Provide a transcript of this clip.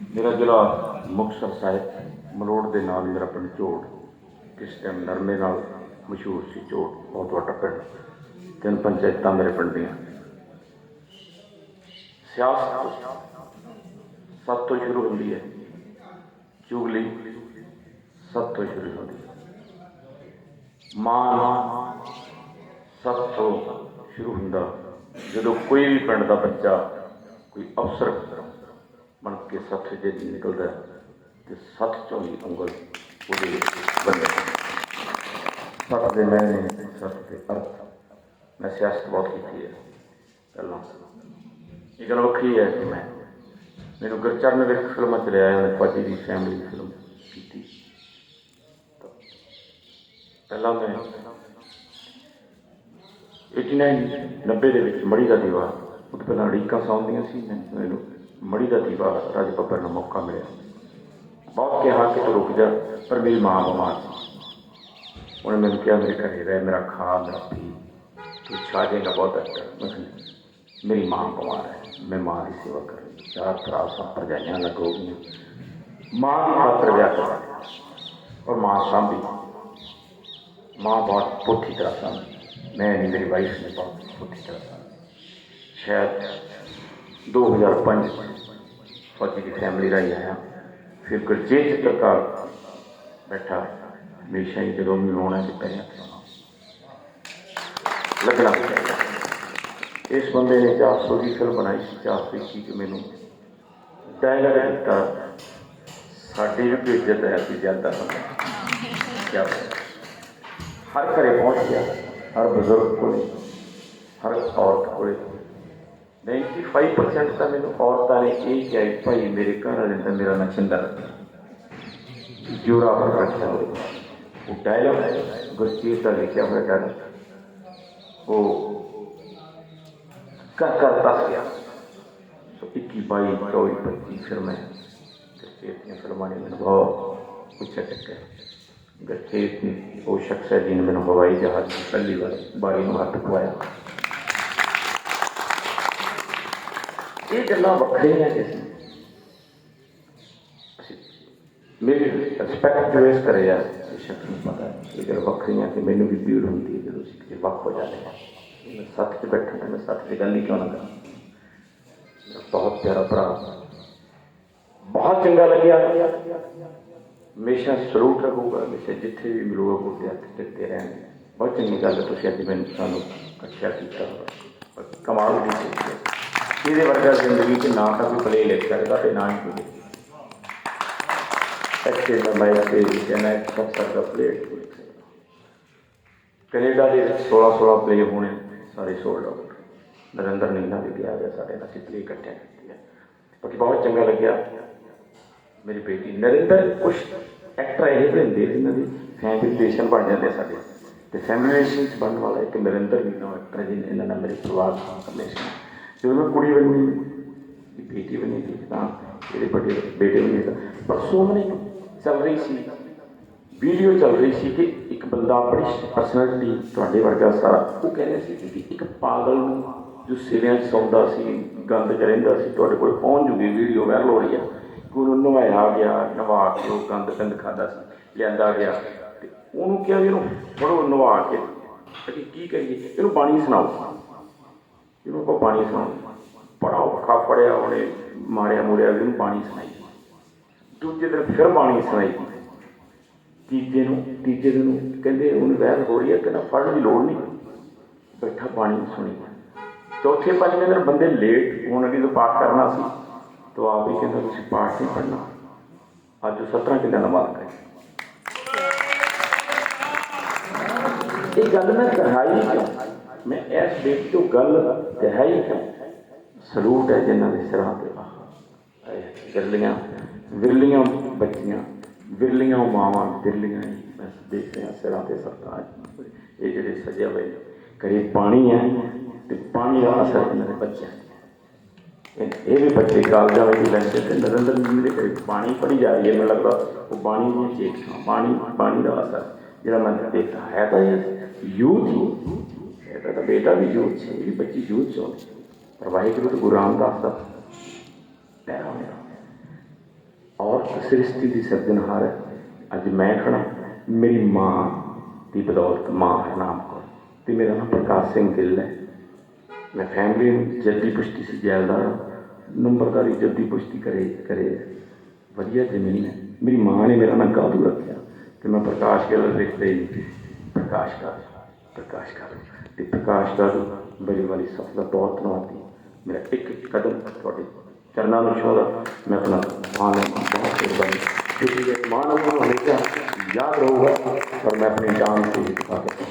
ਮੇਰਾ ਜ਼ਿਲ੍ਹਾ ਮੁਕਤਸਰ ਸਾਹਿਬ ਮਲੋੜ ਦੇ ਨਾਲ ਮੇਰਾ ਪਿੰਡ ਝੋੜ ਕਿਸ ਟਾਈਮ ਨਰਮੇ ਨਾਲ ਮਸ਼ਹੂਰ ਸੀ ਝੋੜ ਬਹੁਤ ਵੱਡਾ ਪਿੰਡ। ਤਿੰਨ ਪੰਚਾਇਤਾਂ ਮੇਰੇ ਪਿੰਡ ਦੀਆਂ। ਸਿਆਸਤ ਸਭ ਤੋਂ ਸ਼ੁਰੂ ਹੁੰਦੀ ਹੈ। ਚੁਗਲੀ ਸਭ ਤੋਂ ਸ਼ੁਰੂ ਹੁੰਦੀ ਹੈ। ਮਾਨ ਸਭ ਤੋਂ ਸ਼ੁਰੂ ਹੁੰਦਾ। ਜਦੋਂ ਕੋਈ ਵੀ ਪਿੰਡ ਦਾ ਬੱਚਾ, ਕੋਈ ਅਫਸਰ ਬਣ ਕੇ ਸੱਥ ਜੇ ਨਿਕਲਦਾ ਹੈ, ਤੇ ਸੱਥ ਚੋਂ ਹੀ ਉਂਗਲ ਉਹਦੇ ਵਿੱਚ ਬੰਦੇ ਸੱਥ ਦੇ ਮੈਨੇ ਸੱਥ ਦੇ ਅਰਥ। ਮੈਂ ਸਿਆਸਤ ਬਹੁਤ ਕੀਤੀ ਹੈ। ਪਹਿਲਾਂ ਇਹ ਗੱਲ ਵੱਖਰੀ ਹੈ ਕਿ ਮੈਂ ਮੈਨੂੰ ਗੁਰਚਰਨ ਵਿਰਕ ਫਿਲਮਾਂ ਚ ਲਿਆ ਉਹਨੇ ਫੌਜੀ ਦੀ ਫੈਮਿਲੀ ਫਿਲਮ ਕੀਤੀ। ਪਹਿਲਾਂ ਮੈਂ 89 ਦੇ ਵਿੱਚ ਮੜੀ ਦਾ ਦੀਵਾ ਉਹ ਤੋਂ ਪਹਿਲਾਂ ਅੜੀਕਾਂ ਸੌਂਦੀਆਂ ਸੀ ਮੈਨੂੰ ਮੜੀ ਦਾ ਦੀਵਾ ਰਾਜ ਬੱਬਰ ਨੂੰ ਮੌਕਾ ਮਿਲਿਆ ਬਹੁਤ ਕਿਹਾ ਕਿ ਤੂੰ ਰੁਕ ਜਾ ਪਰ ਮੇਰੀ ਮਾਂ ਬਿਮਾਰ ਸੀ ਉਹਨੇ ਮੈਨੂੰ ਕਿਹਾ ਮੇਰੇ ਘਰੇ ਰਹਿ ਮੇਰਾ ਖਾ ਮੇਰਾ ਪੀ ਤੂੰ ਛਾ ਜਾਏਗਾ ਬਹੁਤ ਅੱਛਾ ਮੈਂ ਕਿਹਾ, ਮੇਰੀ ਮਾਂ ਬਿਮਾਰ ਹੈ ਮੈਂ ਮਾਂ ਦੀ ਸੇਵਾ ਕਰ ਰਹੀ ਚਾਰ ਭਰਾ ਸਭ ਭਰਜਾਈਆਂ ਲੱਗੋਗੀਆਂ ਮਾਂ ਦੀ ਖਾਤਰ ਵਿਆਹ ਕਰਾ ਔਰ ਮਾਂ ਸਾਂਭੀ ਮਾਂ ਬਹੁਤ ਪੁੱਠੀ ਤਰ੍ਹਾਂ ਸਾਂਭੀ ਮੈਂ ਨਹੀਂ ਮੇਰੀ ਵਾਈਫ ਨੇ ਬਹੁਤ ਪੁੱਠੀ ਤਰ੍ਹਾਂ ਸਾਂਭੀ ਸ਼ਾਇਦ 2005 ਫੌਜੀ ਦੀ ਫੈਮਿਲੀ ਰਹੀ ਆਇਆ ਫਿਰ ਗੁਰਜੀਤ ਚਿੱਤਰਕਾਰ ਬੈਠਾ ਹਮੇਸ਼ਾ ਹੀ ਜਦੋਂ ਵੀ ਆਉਣਾ ਕਿ ਪੈਰਿਆਂ ਤੇ ਆਉਣਾ ਲੱਗਣਾ ਚਾਹੀਦਾ ਇਸ ਬੰਦੇ ਨੇ ਚਾਰ ਦੀ ਫਿਲਮ ਬਣਾਈ ਸੀ ਚਾਰ ਸੌ ਇੱਕੀ ਕਿ ਮੈਨੂੰ ਡਾਇਲੌਗ ਦਿੱਤਾ ਸਾਡੀ ਵੀ ਕੋਈ ਇੱਜ਼ਤ ਹੈ ਅਸੀਂ ਜਾਂਦਾ ਹਾਂ ਕਿਆ ਬਾਤ ਹੈ। ਹਰ ਘਰੇ ਪਹੁੰਚ ਗਿਆ ਹਰ ਬਜ਼ੁਰਗ ਕੋਲੇ ਹਰ ਔਰਤ ਕੋਲੇ 95% ਤਾਂ ਮੈਨੂੰ ਔਰਤਾਂ ਨੇ ਇਹ ਕਿਹਾ ਕਿ ਭਾਈ ਮੇਰੇ ਘਰ ਵਾਲੇ ਦਾ ਮੇਰਾ ਨਾਂ ਚੰਦਾ ਰੱਖਿਆ ਜੋਰਾ ਪਰ ਰੱਖਿਆ ਹੋਇਆ ਉਹ ਡਾਇਲੌਗ ਗੁਰਜੀਤ ਦਾ ਲਿਖਿਆ ਹੋਇਆ ਡਾਇਲੌਗ ਉਹ ਕਰ ਕਰ ਤੱਕ ਗਿਆ ਸੋ 21 22 24 25 ਫਿਲਮਾਂ ਤੇ ਇਹ ਫਿਲਮਾਂ ਨੇ ਮੈਨੂੰ ਬਹੁਤ ਉੱਚਾ ਚੱਕਿਆ ਗੱਚੇਤ ਉਹ ਸ਼ਖਸ ਹੈ ਜਿਹਨੇ ਮੈਨੂੰ ਹਵਾਈ ਜਹਾਜ਼ 'ਚ ਪਹਿਲੀ ਵਾਰ ਬਾਰੀ ਨੂੰ ਹੱਥ ਪਵਾਇਆ ਇਹ ਗੱਲਾਂ ਵੱਖਰੀਆਂ ਕਿਸ ਮੇਰੀ ਰਿਸਪੈਕਟ ਜੋ ਇਸ ਕਰੇ ਯਾਰ ਇਹ ਸ਼ਖਸ ਨੂੰ ਪਤਾ ਇਹ ਗੱਲ ਵੱਖਰੀਆਂ ਕਿ ਮੈਨੂੰ ਵੀ ਪੀੜ ਹੁੰਦੀ ਹੈ ਜਦੋਂ ਅਸੀਂ ਕਿਤੇ ਵੱਖ ਹੋ ਜਾਂਦੇ ਹਾਂ। ਮੈਂ ਸੱਤ 'ਚ ਬੈਠਾ ਮੈਂ ਸੱਤ ਦੀ ਗੱਲ ਹੀ ਕਿਉਂ ਨਾ ਕਰਾਂ? ਬਹੁਤ ਪਿਆਰਾ ਭਰਾ। ਬਹੁਤ ਚੰਗਾ ਲੱਗਿਆ। ਹਮੇਸ਼ਾ ਸਲੂਟ ਰਹੂਗਾ, ਹਮੇਸ਼ਾ ਜਿੱਥੇ ਵੀ ਮਿਲੂਗਾ ਗੋਡੇ ਹੱਥ ਟਿਕਦੇ ਰਹਿਣਗੇ। ਬਹੁਤ ਚੰਗੀ ਗੱਲ ਹੈ ਤੁਸੀਂ ਅੱਜ ਮੈਨੂੰ ਸਾਨੂੰ ਅੱਛਾ ਕੀਤਾ ਪਰ ਕਮਾਲ ਦੀ ਚੀਜ਼ ਹੈ। ਇਹਦੇ ਵਰਗਾ ਜ਼ਿੰਦਗੀ 'ਚ ਨਾ ਤਾਂ ਕੋਈ ਪਲੇ ਲਿਖ ਸਕਦਾ ਤੇ ਨਾ ਹੀ ਕੋਈ ਅੱਛੇ ਮੈਂ ਤੇ ਕਹਿੰਦਾ ਸਭ ਸਰਦਾ ਪਲੇਟ ਕੈਨੇਡਾ ਦੇ ਵਿੱਚ 16 16 ਪਲੇ ਹੋਣੇ, ਸਾਰੇ ਸੋਲਡ ਆਊਟ ਨਰਿੰਦਰ ਨੀਨਾ ਵੀ ਗਿਆ ਗਿਆ ਸਾਡੇ ਨਾਲ, ਅਸੀਂ ਇਕੱਠੇ ਕੀਤੀ ਹੈ ਬਾਕੀ ਬਹੁਤ ਚੰਗਾ ਲੱਗਿਆ। ਮੇਰੀ ਬੇਟੀ ਨਰਿੰਦਰ ਕੁਝ ਐਕਟਰ ਇਹ ਬਣਦੇ ਜਿਨ੍ਹਾਂ ਦੀ ਫੈਮਿਲੀ ਰਿਲੇਸ਼ਨ ਬਣ ਜਾਂਦੇ ਸਾਡੇ। ਤੇ ਫੈਮਿਲੀ ਰਿਲੇਸ਼ਨ ਚ ਬਣਨ ਵਾਲਾ ਇੱਕ ਨਰਿੰਦਰ ਨੀਨਾ ਨਾ ਐਕਟਰ ਜੀ ਇਹਨਾਂ ਨਾਲ ਮੇਰੇ ਪਰਿਵਾਰ ਦਾ ਰਿਲੇਸ਼ਨ ਜਦੋਂ ਮੈਂ ਕੁੜੀ ਬਣੀ ਦੀ ਬੇਟੀ ਬਣੀ ਸੀ ਤਾਂ ਇਹਦੇ ਵੱਡੇ ਬੇਟੇ ਬਣੇ ਤਾਂ ਪਰਸੋਂ ਸੋਹਣੇ ਚੱਲ ਰਹੀ ਸੀ ਵੀਡੀਓ ਚੱਲ ਰਹੀ ਸੀ ਕਿ ਇੱਕ ਬੰਦਾ ਆਪਣੀ ਪਰਸਨੈਲਿਟੀ ਤੁਹਾਡੇ ਵਰਗਾ ਸਾਰਾ ਉਹ ਕਹਿੰਦੇ ਸੀ ਕਿ ਇੱਕ ਪਾਗਲ ਨੂੰ ਜੋ ਸਿਰਿਆਂ 'ਚ ਸੌਂਦਾ ਸੀ ਗੰਦ 'ਚ ਰਹਿੰਦਾ ਸੀ ਤੁਹਾਡੇ ਕੋਲ ਪਹੁੰਚ ਜੂਗੀ ਵੀਡੀਓ ਵਾਇਰਲ ਹੋ ਰਹੀ ਆ ਕਿ ਉਹਨੂੰ ਨਵਾਇਆ ਗਿਆ ਨਵਾ ਕੇ ਉਹ ਗੰਦ ਗੰਦ ਖਾਦਾ ਸੀ ਲਿਆਂਦਾ ਗਿਆ ਤੇ ਉਹਨੂੰ ਕਿਹਾ ਵੀ ਇਹਨੂੰ ਫੜੋ ਨਵਾ ਕੇ ਅਸੀਂ ਕੀ ਕਰੀਏ ਇਹਨੂੰ ਬਾਣੀ ਸੁਣਾਓ ਇਹਨੂੰ ਆਪਾਂ ਪਾਣੀ ਸੁਣਾਓ ਬੜਾ ਔਖਾ ਫੜਿਆ ਉਹਨੇ ਮਾਰਿਆ ਮੁਰਿਆ ਵੀ ਇਹਨੂੰ ਬਾਣੀ ਸੁਣਾਈ। ਦੂਜੇ ਦਿਨ ਫਿਰ ਬਾਣੀ ਸੁਣਾਈ। ਤੀਜੇ ਨੂੰ, ਤੀਜੇ ਦਿਨ ਕਹਿੰਦੇ ਉਹਨੂੰ ਵੈਰ ਹੋ ਰਹੀ ਹੈ, ਕਹਿੰਦਾ ਫੜਨ ਦੀ ਲੋੜ ਨਹੀਂ। ਬੈਠਾ ਪਾਣੀ ਸੁਣੀ। ਚੌਥੇ ਪੰਜਵੇਂ ਦਿਨ ਬੰਦੇ ਲੇਟ ਹੋਣ ਲੱਗੇ ਤੋਂ ਪਾਠ ਕਰਨਾ ਸੀ, ਤਾਂ ਆਪ ਹੀ ਕਹਿੰਦਾ, ਤੁਸੀਂ ਪਾਠ ਨਹੀਂ ਪੜ੍ਹਨਾ। ਅੱਜ ਉਹ 17 ਕਿੱਲਿਆਂ ਦਾ ਮਾਲਕ ਹੈ। ਇਹ ਗੱਲ ਮੈਂ ਕਹਾਈ ਕਿਉਂ ਮੈਂ ਇਸ ਦੇਖ ਤੋਂ ਗੱਲ ਤਿਹਾ ਹੀ ਹੈ ਸਲੂਟ ਹੈ ਜਿਨ੍ਹਾਂ ਦੇ ਸਿਰਾਂ ਤੇ ਆਹ। ਵਿਰਲੀਆਂ ਬੱਚੀਆਂ, ਵਿਰਲੀਆਂ ਮਾਵਾਂ, ਵਿਰਲੀਆਂ ਹੀ। ਬਸ ਦੇਖ ਰਿਹਾ ਸਿਰਾਂ ਤੇ ਸਰਤਾਜ। ਇਹ ਜਿਹੜੇ ਸਜੇ ਹੋਏ ਨੇ। ਕਰੇ ਪਾਣੀ ਹੈ ਤੇ ਪਾਣੀ ਦਾ ਅਸਰ ਇਹਨਾਂ ਦੇ ਬੱਚਿਆਂ ਤੇ ਇਹ ਵੀ ਬੱਚੇ ਕਾਲਜਾਂ ਵਿੱਚ ਲੈਂਦੇ ਤੇ ਨਰਿੰਦਰ ਜੀ ਦੇ ਘਰੇ ਪਾਣੀ ਪੜੀ ਜਾ ਰਹੀ ਹੈ, ਮੈਨੂੰ ਲੱਗਦਾ ਉਹ ਬਾਣੀ ਦੀਆਂ ਚੇਕਾਂ ਪਾਣੀ ਪਾਣੀ ਦਾ ਅਸਰ। ਜਿਹੜਾ ਮੈਂ ਦੇਖਦਾ, ਹੈ ਤਾਂ ਇਹ ਯੂਥ ਹੀ ਤਾਂ ਬੇਟਾ ਵੀ ਜੋਤ ਸੀ ਇਹ ਬੱਚੀ ਯੂਥ ਚੋਂ ਪਰ ਵਾਹਿਗੁਰੂ ਗੁਰੂ ਰਾਮਦਾਸ ਦਾ ਪੈਰਾ ਹੋਇਆ। ਸ੍ਰਿਸ਼ਟੀ ਦੀ ਸਿਰਜਣਹਾਰ ਹੈ ਅੱਜ ਮੈਂ ਖੜਾ ਮੇਰੀ ਮਾਂ ਦੀ ਬਦੌਲਤ ਮਾਂ ਹੈ ਨਾਮ ਕੌਰ ਤੇ ਮੇਰਾ ਨਾਮ ਪ੍ਰਕਾਸ਼ ਸਿੰਘ ਗਿੱਲ ਹੈ। ਮੈਂ ਫੈਮਿਲੀ ਨੂੰ ਜੱਦੀ ਪੁਸ਼ਤੀ ਸੀ, ਜੈਲਦਾਰ ਨੰਬਰਦਾਰੀ ਜੱਦੀ ਪੁਸ਼ਤੀ ਕਰੇ ਕਰੇ। ਵਧੀਆ ਜ਼ਮੀਨ ਹੈ। ਮੇਰੀ ਮਾਂ ਨੇ ਮੇਰਾ ਨਾਮ ਕਾਦੂ ਰੱਖਿਆ ਤੇ ਮੈਂ ਪ੍ਰਕਾਸ਼ ਗਿੱਲ ਲਿਖਦੇ ਹੀ ਪ੍ਰਕਾਸ਼ ਕਰ ਪ੍ਰਕਾਸ਼ ਕਰ ਤੇ ਪ੍ਰਕਾਸ਼ ਕਰ ਬੜੀ ਵਾਲੀ ਸਫਲਤਾ ਬਹੁਤ ਧੰਨਵਾਦੀ ਮੇਰਾ ਇੱਕ ਇੱਕ ਕਦਮ ਤੁਹਾਡੇ ਚਰਨਾਂ ਨੂੰ ਛੋਦਾ ਮੈਂ ਆਪਣਾ ਮਾਂ ਨੂੰ ਬਹੁਤ ਮਿਹਰਬਾਨੀ ਕਿਉਂਕਿ ਇਹ ਮਾਂ ਨੂੰ ਹਮੇਸ਼ਾ ਯਾਦ ਰਹੂਗਾ ਔਰ ਮੈਂ ਆਪਣੀ ਜਾਨ ਤੇ ਦਿਖਾ ਕੇ